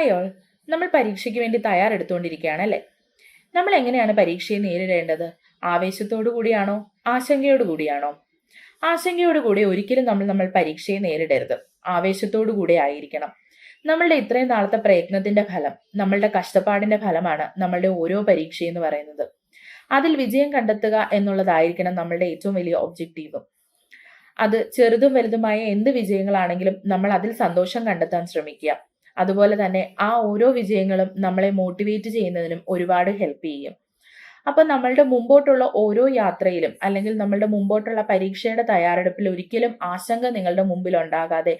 Hi all നമ്മൾ പരീക്ഷയ്ക്ക് വേണ്ടി തയ്യാറെടുത്തുകൊണ്ടിരിക്കുകയാണ് അല്ലേ? നമ്മൾ എങ്ങനെയാണ് പരീക്ഷയെ നേരിടേണ്ടത്? ആവേശത്തോടു കൂടിയാണോ? ആശങ്കയോടു കൂടിയാണോ? ആശങ്കയോടു കൂടി ഒരിക്കലും നമ്മൾ നമ്മൾ പരീക്ഷയെ നേരിടരുത്. ആവേശത്തോടു കൂടി ആയിരിക്കണം. നമ്മളുടെ ഇത്രയും നാളത്തെ പ്രയത്നത്തിന്റെ ഫലം നമ്മളുടെ കഷ്ടപ്പാടിന്റെ ഫലമാണ് നമ്മളുടെ ഓരോ പരീക്ഷ എന്ന് പറയുന്നത്. അതിൽ വിജയം കണ്ടെത്തുക എന്നുള്ളതായിരിക്കണം നമ്മളുടെ ഏറ്റവും വലിയ ഒബ്ജക്റ്റീവ് അത് ചെറുതും വലുതുമായ എന്ത് വിജയങ്ങളാണെങ്കിലും നമ്മൾ അതിൽ സന്തോഷം കണ്ടെത്താൻ ശ്രമിക്കുക. അതുപോലെ തന്നെ ആ ഓരോ വിജയങ്ങളും നമ്മളെ മോട്ടിവേറ്റ് ചെയ്യുന്നതിനും ഒരുപാട് ഹെൽപ്പ് ചെയ്യും. അപ്പൊ നമ്മളുടെ മുമ്പോട്ടുള്ള ഓരോ യാത്രയിലും അല്ലെങ്കിൽ നമ്മളുടെ മുമ്പോട്ടുള്ള പരീക്ഷയുടെ തയ്യാറെടുപ്പിൽ ഒരിക്കലും ആശങ്ക നിങ്ങളുടെ മുമ്പിൽ ഉണ്ടാകാതെ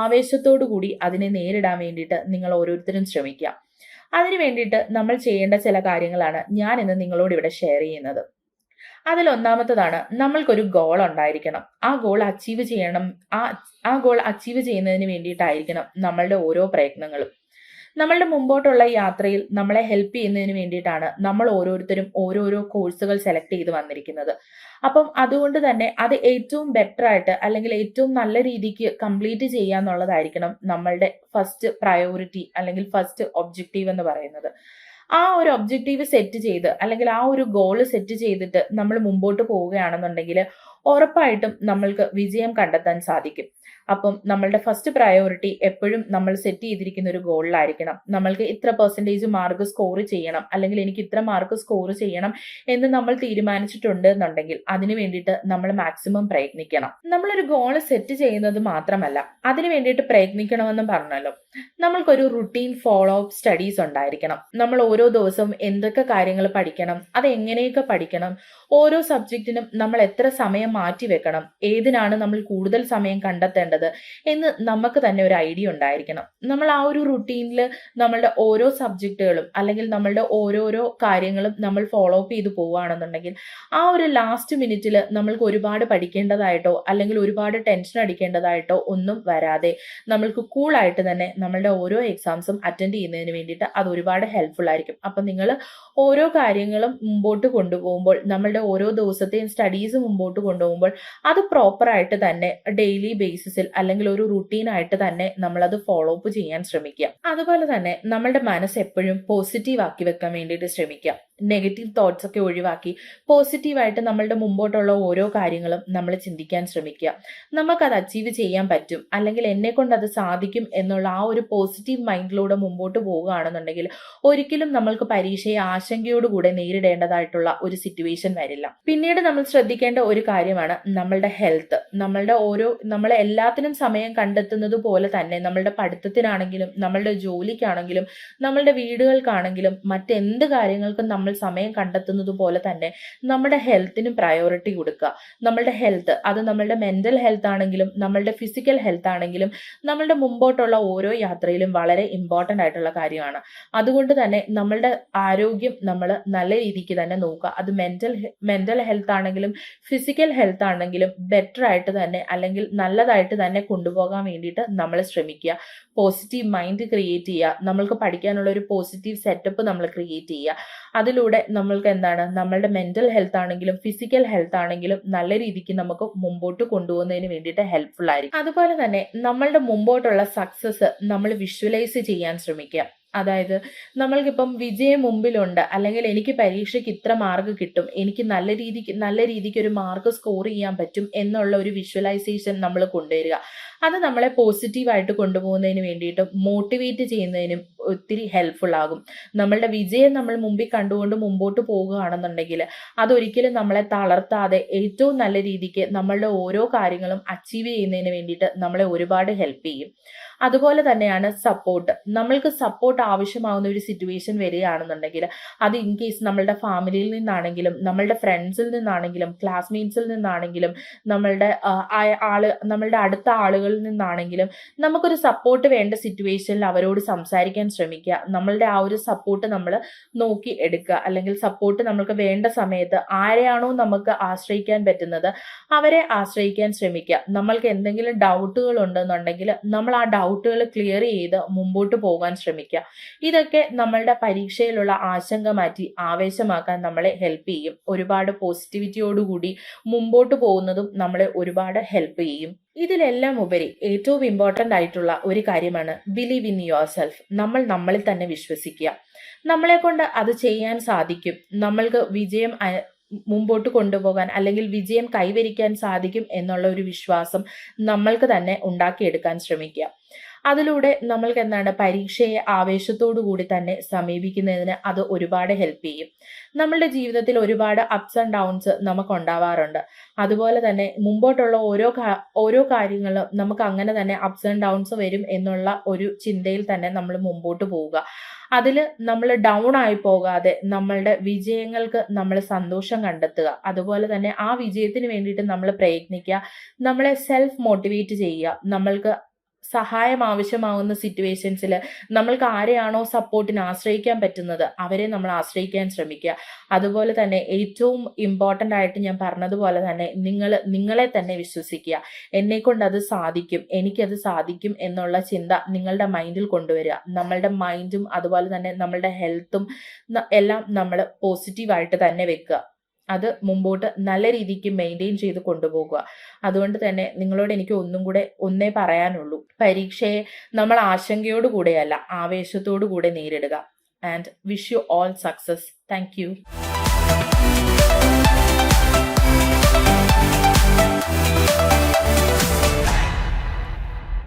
ആവേശത്തോടു കൂടി അതിനെ നേരിടാൻ വേണ്ടിയിട്ട് നിങ്ങൾ ഓരോരുത്തരും ശ്രമിക്കുക. അതിനു വേണ്ടിയിട്ട് നമ്മൾ ചെയ്യേണ്ട ചില കാര്യങ്ങളാണ് ഞാൻ ഇന്ന് നിങ്ങളോട് ഇവിടെ ഷെയർ ചെയ്യുന്നത്. അതിൽ ഒന്നാമത്തതാണ് നമ്മൾക്കൊരു ഗോൾ ഉണ്ടായിരിക്കണം. ആ ഗോൾ അച്ചീവ് ചെയ്യണം. ആ ആ ഗോൾ അച്ചീവ് ചെയ്യുന്നതിന് വേണ്ടിയിട്ടായിരിക്കണം നമ്മളുടെ ഓരോ പ്രയത്നങ്ങളും. നമ്മളുടെ മുമ്പോട്ടുള്ള യാത്രയിൽ നമ്മളെ ഹെൽപ്പ് ചെയ്യുന്നതിന് വേണ്ടിയിട്ടാണ് നമ്മൾ ഓരോരുത്തരും ഓരോരോ കോഴ്സുകൾ സെലക്ട് ചെയ്ത് വന്നിരിക്കുന്നത്. അപ്പം അതുകൊണ്ട് തന്നെ അത് ഏറ്റവും ബെറ്റർ ആയിട്ട് അല്ലെങ്കിൽ ഏറ്റവും നല്ല രീതിക്ക് കംപ്ലീറ്റ് ചെയ്യുക എന്നുള്ളതായിരിക്കണം നമ്മളുടെ ഫസ്റ്റ് പ്രയോറിറ്റി അല്ലെങ്കിൽ ഫസ്റ്റ് ഒബ്ജക്റ്റീവ് എന്ന് പറയുന്നത്. ആ ഒരു ഒബ്ജക്റ്റീവ് സെറ്റ് ചെയ്ത് അല്ലെങ്കിൽ ആ ഒരു ഗോൾ സെറ്റ് ചെയ്തിട്ട് നമ്മൾ മുമ്പോട്ട് പോവുകയാണെന്നുണ്ടെങ്കിൽ ഉറപ്പായിട്ടും നമ്മൾക്ക് വിജയം കണ്ടെത്താൻ സാധിക്കും. അപ്പം നമ്മളുടെ ഫസ്റ്റ് പ്രയോറിറ്റി എപ്പോഴും നമ്മൾ സെറ്റ് ചെയ്തിരിക്കുന്ന ഒരു ഗോളിലായിരിക്കണം നമ്മൾക്ക് ഇത്ര പെർസെന്റേജ് മാർക്ക് സ്കോർ ചെയ്യണം. അല്ലെങ്കിൽ എനിക്ക് ഇത്ര മാർക്ക് സ്കോർ ചെയ്യണം എന്ന് നമ്മൾ തീരുമാനിച്ചിട്ടുണ്ട് എന്നുണ്ടെങ്കിൽ അതിനു വേണ്ടിയിട്ട് നമ്മൾ മാക്സിമം പ്രയത്നിക്കണം. നമ്മളൊരു ഗോൾ സെറ്റ് ചെയ്യുന്നത് മാത്രമല്ല അതിനു വേണ്ടിയിട്ട് പ്രയത്നിക്കണമെന്ന് പറഞ്ഞല്ലോ. നമ്മൾക്കൊരു റുട്ടീൻ ഫോളോ അപ്പ് സ്റ്റഡീസ് ഉണ്ടായിരിക്കണം. നമ്മൾ ഓരോ ദിവസവും എന്തൊക്കെ കാര്യങ്ങൾ പഠിക്കണം അത് എങ്ങനെയൊക്കെ പഠിക്കണം ഓരോ സബ്ജക്റ്റിനും നമ്മൾ എത്ര സമയം മാറ്റി വെക്കണം. ഏതിനാണ് നമ്മൾ കൂടുതൽ സമയം കണ്ടെത്തേണ്ടത് എന്ന് നമുക്ക് തന്നെ ഒരു ഐഡിയ ഉണ്ടായിരിക്കണം. നമ്മൾ ആ ഒരു റുട്ടീനിൽ നമ്മളുടെ ഓരോ സബ്ജക്റ്റുകളും അല്ലെങ്കിൽ നമ്മളുടെ ഓരോരോ കാര്യങ്ങളും നമ്മൾ ഫോളോ അപ്പ് ചെയ്ത് പോവുകയാണെന്നുണ്ടെങ്കിൽ ആ ഒരു ലാസ്റ്റ് മിനിറ്റിൽ നമ്മൾക്ക് ഒരുപാട് പഠിക്കേണ്ടതായിട്ടോ അല്ലെങ്കിൽ ഒരുപാട് ടെൻഷൻ അടിക്കേണ്ടതായിട്ടോ ഒന്നും വരാതെ നമ്മൾക്ക് കൂളായിട്ട് തന്നെ നമ്മളുടെ ഓരോ എക്സാംസും അറ്റൻഡ് ചെയ്യുന്നതിന് വേണ്ടിയിട്ട് അത് ഒരുപാട് ഹെൽപ്ഫുൾ ആയിരിക്കും. അപ്പം നിങ്ങൾ ഓരോ കാര്യങ്ങളും മുമ്പോട്ട് കൊണ്ടുപോകുമ്പോൾ നമ്മളുടെ ഓരോ ദിവസത്തെയും സ്റ്റഡീസ് മുമ്പോട്ട് കൊണ്ടുപോകുമ്പോൾ അത് പ്രോപ്പറായിട്ട് തന്നെ ഡെയിലി ബേസിസിൽ അല്ലെങ്കിൽ ഒരു റുട്ടീൻ ആയിട്ട് തന്നെ നമ്മൾ അത് ഫോളോ അപ്പ് ചെയ്യാൻ ശ്രമിക്കുക. അതുപോലെ തന്നെ നമ്മളുടെ മനസ്സ് എപ്പോഴും പോസിറ്റീവ് ആക്കി വെക്കാൻ വേണ്ടിയിട്ട് ശ്രമിക്കുക. നെഗറ്റീവ് തോട്ട്സ് ഒക്കെ ഒഴിവാക്കി പോസിറ്റീവായിട്ട് നമ്മളുടെ മുമ്പോട്ടുള്ള ഓരോ കാര്യങ്ങളും നമ്മൾ ചിന്തിക്കാൻ ശ്രമിക്കുക. നമുക്കത് അച്ചീവ് ചെയ്യാൻ പറ്റും. അല്ലെങ്കിൽ എന്നെ കൊണ്ട് അത് സാധിക്കും എന്നുള്ള ആ ഒരു പോസിറ്റീവ് മൈൻഡിലൂടെ മുമ്പോട്ട് പോവുകയാണെന്നുണ്ടെങ്കിൽ ഒരിക്കലും നമ്മൾക്ക് പരീക്ഷയെ ആശങ്കയോടുകൂടെ നേരിടേണ്ടതായിട്ടുള്ള ഒരു സിറ്റുവേഷൻ വരില്ല. പിന്നീട് നമ്മൾ ശ്രദ്ധിക്കേണ്ട ഒരു കാര്യമാണ് നമ്മളുടെ ഹെൽത്ത് നമ്മളുടെ ഓരോ നമ്മൾ എല്ലാത്തിനും സമയം കണ്ടെത്തുന്നത് പോലെ തന്നെ നമ്മളുടെ പഠിത്തത്തിനാണെങ്കിലും നമ്മളുടെ ജോലിക്കാണെങ്കിലും നമ്മളുടെ വീടുകൾക്കാണെങ്കിലും മറ്റെന്ത് കാര്യങ്ങൾക്കും നമ്മൾ സമയം കണ്ടെത്തുന്നത് പോലെ തന്നെ നമ്മുടെ ഹെൽത്തിനും പ്രയോറിറ്റി കൊടുക്കുക. നമ്മളുടെ ഹെൽത്ത് അത് നമ്മളുടെ മെന്റൽ ഹെൽത്ത് ആണെങ്കിലും നമ്മളുടെ ഫിസിക്കൽ ഹെൽത്ത് ആണെങ്കിലും നമ്മളുടെ മുമ്പോട്ടുള്ള ഓരോ യാത്രയിലും വളരെ ഇമ്പോർട്ടന്റ് ആയിട്ടുള്ള കാര്യമാണ്. അതുകൊണ്ട് തന്നെ നമ്മളുടെ ആരോഗ്യം നമ്മൾ നല്ല രീതിക്ക് തന്നെ നോക്കുക. അത് മെന്റൽ മെന്റൽ ഹെൽത്ത് ആണെങ്കിലും ഫിസിക്കൽ ഹെൽത്ത് ആണെങ്കിലും ബെറ്റർ ആയിട്ട് തന്നെ അല്ലെങ്കിൽ നല്ലതായിട്ട് തന്നെ കൊണ്ടുപോകാൻ വേണ്ടിയിട്ട് നമ്മൾ ശ്രമിക്കുക. പോസിറ്റീവ് മൈൻഡ് ക്രിയേറ്റ് ചെയ്യുക. നമ്മൾക്ക് പഠിക്കാനുള്ള ഒരു പോസിറ്റീവ് സെറ്റപ്പ് നമ്മൾ ക്രിയേറ്റ് ചെയ്യുക. അതിലൂടെ നമ്മൾക്ക് എന്താണ്? നമ്മളുടെ മെന്റൽ ഹെൽത്ത് ആണെങ്കിലും ഫിസിക്കൽ ഹെൽത്ത് ആണെങ്കിലും നല്ല രീതിക്ക് നമുക്ക് മുമ്പോട്ട് കൊണ്ടുപോകുന്നതിന് വേണ്ടിയിട്ട് ഹെൽപ്ഫുൾ ആയിരിക്കും. അതുപോലെ തന്നെ നമ്മളുടെ മുമ്പോട്ടുള്ള സക്സസ് നമ്മൾ വിഷ്വലൈസ് ചെയ്യാൻ ശ്രമിക്കുക. അതായത് നമ്മൾക്കിപ്പം വിജയം മുമ്പിലുണ്ട്. അല്ലെങ്കിൽ എനിക്ക് പരീക്ഷയ്ക്ക് ഇത്ര മാർക്ക് കിട്ടും. എനിക്ക് നല്ല രീതിക്ക് നല്ല രീതിക്ക് ഒരു മാർക്ക് സ്കോർ ചെയ്യാൻ പറ്റും എന്നുള്ള ഒരു വിഷ്വലൈസേഷൻ നമ്മൾ കൊണ്ടുവരിക. അത് നമ്മളെ പോസിറ്റീവായിട്ട് കൊണ്ടുപോകുന്നതിന് വേണ്ടിയിട്ടും മോട്ടിവേറ്റ് ചെയ്യുന്നതിനും ഒത്തിരി ഹെൽപ്ഫുൾ ആകും. നമ്മളുടെ വിജയം നമ്മൾ മുമ്പിൽ കണ്ടുകൊണ്ട് മുമ്പോട്ട് പോകുകയാണെന്നുണ്ടെങ്കിൽ അതൊരിക്കലും നമ്മളെ തളർത്താതെ ഏറ്റവും നല്ല രീതിക്ക് നമ്മളുടെ ഓരോ കാര്യങ്ങളും അച്ചീവ് ചെയ്യുന്നതിന് വേണ്ടിയിട്ട് നമ്മളെ ഒരുപാട് ഹെൽപ്പ് ചെയ്യും. അതുപോലെ തന്നെയാണ് സപ്പോർട്ട് നമ്മൾക്ക് സപ്പോർട്ട് ആവശ്യമാവുന്ന ഒരു സിറ്റുവേഷൻ വരികയാണെന്നുണ്ടെങ്കിൽ അത് ഇൻ കേസ് നമ്മളുടെ ഫാമിലിയിൽ നിന്നാണെങ്കിലും നമ്മളുടെ ഫ്രണ്ട്സിൽ നിന്നാണെങ്കിലും ക്ലാസ്മേറ്റ്സിൽ നിന്നാണെങ്കിലും നമ്മളുടെ ആൾ നമ്മളുടെ അടുത്ത ആളുകളിൽ നിന്നാണെങ്കിലും നമുക്കൊരു സപ്പോർട്ട് വേണ്ട സിറ്റുവേഷനിൽ അവരോട് സംസാരിക്കാൻ ശ്രമിക്കുക. നമ്മളുടെ ആ ഒരു സപ്പോർട്ട് നമ്മൾ നോക്കി എടുക്കുക. അല്ലെങ്കിൽ സപ്പോർട്ട് നമ്മൾക്ക് വേണ്ട സമയത്ത് ആരെയാണോ നമുക്ക് ആശ്രയിക്കാൻ പറ്റുന്നത് അവരെ ആശ്രയിക്കാൻ ശ്രമിക്കുക. നമ്മൾക്ക് എന്തെങ്കിലും ഡൗട്ടുകൾ ഉണ്ടെന്നുണ്ടെങ്കിൽ നമ്മൾ ആ ഡൗട്ടുകൾ ക്ലിയർ ചെയ്ത് മുമ്പോട്ട് പോകാൻ ശ്രമിക്കുക. ഇതൊക്കെ നമ്മളുടെ പരീക്ഷയിലുള്ള ആശങ്ക മാറ്റി ആവേശമാക്കാൻ നമ്മളെ ഹെൽപ്പ് ചെയ്യും. ഒരുപാട് പോസിറ്റിവിറ്റിയോടുകൂടി മുമ്പോട്ട് പോകുന്നതും നമ്മളെ ഒരുപാട് ഹെൽപ്പ് ചെയ്യും. ഇതിലെല്ലാം ഉപരി ഏറ്റവും ഇമ്പോർട്ടന്റ് ആയിട്ടുള്ള ഒരു കാര്യമാണ് ബിലീവ് ഇൻ യുവർ സെൽഫ് നമ്മൾ നമ്മളിൽ തന്നെ വിശ്വസിക്കുക. നമ്മളെ കൊണ്ട് അത് ചെയ്യാൻ സാധിക്കും. നമ്മൾക്ക് വിജയം മുമ്പോട്ട് കൊണ്ടുപോകാൻ അല്ലെങ്കിൽ വിജയം കൈവരിക്കാൻ സാധിക്കും എന്നുള്ള ഒരു വിശ്വാസം നമ്മൾക്ക് തന്നെ ഉണ്ടാക്കിയെടുക്കാൻ ശ്രമിക്കുക. അതിലൂടെ നമ്മൾക്ക് എന്താണ് പരീക്ഷയെ ആവേശത്തോടു കൂടി തന്നെ സമീപിക്കുന്നതിന് അത് ഒരുപാട് ഹെൽപ്പ് ചെയ്യും. നമ്മളുടെ ജീവിതത്തിൽ ഒരുപാട് അപ്സ് ആൻഡ് ഡൗൺസ് നമുക്ക് ഉണ്ടാവാറുണ്ട് അതുപോലെ തന്നെ മുമ്പോട്ടുള്ള ഓരോ ഓരോ കാര്യങ്ങളും നമുക്ക് അങ്ങനെ തന്നെ അപ്സ് ആൻഡ് ഡൗൺസ് വരും എന്നുള്ള ഒരു ചിന്തയിൽ തന്നെ നമ്മൾ മുമ്പോട്ട് പോവുക. അതിൽ നമ്മൾ ഡൗൺ ആയി പോകാതെ നമ്മളുടെ വിജയങ്ങൾക്ക് നമ്മൾ സന്തോഷം കണ്ടെത്തുക. അതുപോലെ തന്നെ ആ വിജയത്തിന് വേണ്ടിയിട്ട് നമ്മൾ പ്രയത്നിക്കുക. നമ്മളെ സെൽഫ് മോട്ടിവേറ്റ് ചെയ്യുക. നമ്മൾക്ക് സഹായം ആവശ്യമാവുന്ന സിറ്റുവേഷൻസിൽ നമ്മൾക്ക് ആരെയാണോ സപ്പോർട്ടിന് ആശ്രയിക്കാൻ പറ്റുന്നത് അവരെ നമ്മൾ ആശ്രയിക്കാൻ ശ്രമിക്കുക. അതുപോലെ തന്നെ ഏറ്റവും ഇമ്പോർട്ടന്റ് ആയിട്ട് ഞാൻ പറഞ്ഞതുപോലെ തന്നെ നിങ്ങൾ നിങ്ങളെ തന്നെ വിശ്വസിക്കുക. എന്നെ കൊണ്ട് അത് സാധിക്കും എനിക്കത് സാധിക്കും എന്നുള്ള ചിന്ത നിങ്ങളുടെ മൈൻഡിൽ കൊണ്ടുവരിക. നമ്മളുടെ മൈൻഡും അതുപോലെ തന്നെ നമ്മളുടെ ഹെൽത്തും എല്ലാം നമ്മൾ പോസിറ്റീവായിട്ട് തന്നെ വെക്കുക. അത് മുമ്പോട്ട് നല്ല രീതിക്ക് മെയിന്റെയിൻ ചെയ്ത് കൊണ്ടുപോകുക. അതുകൊണ്ട് തന്നെ നിങ്ങളോട് എനിക്ക് ഒന്നും കൂടെ ഒന്നേ പറയാനുള്ളൂ. പരീക്ഷയെ നമ്മൾ ആശങ്കയോട് കൂടെയല്ല ആവേശത്തോടു കൂടെ നേരിടുക. And wish you all success thank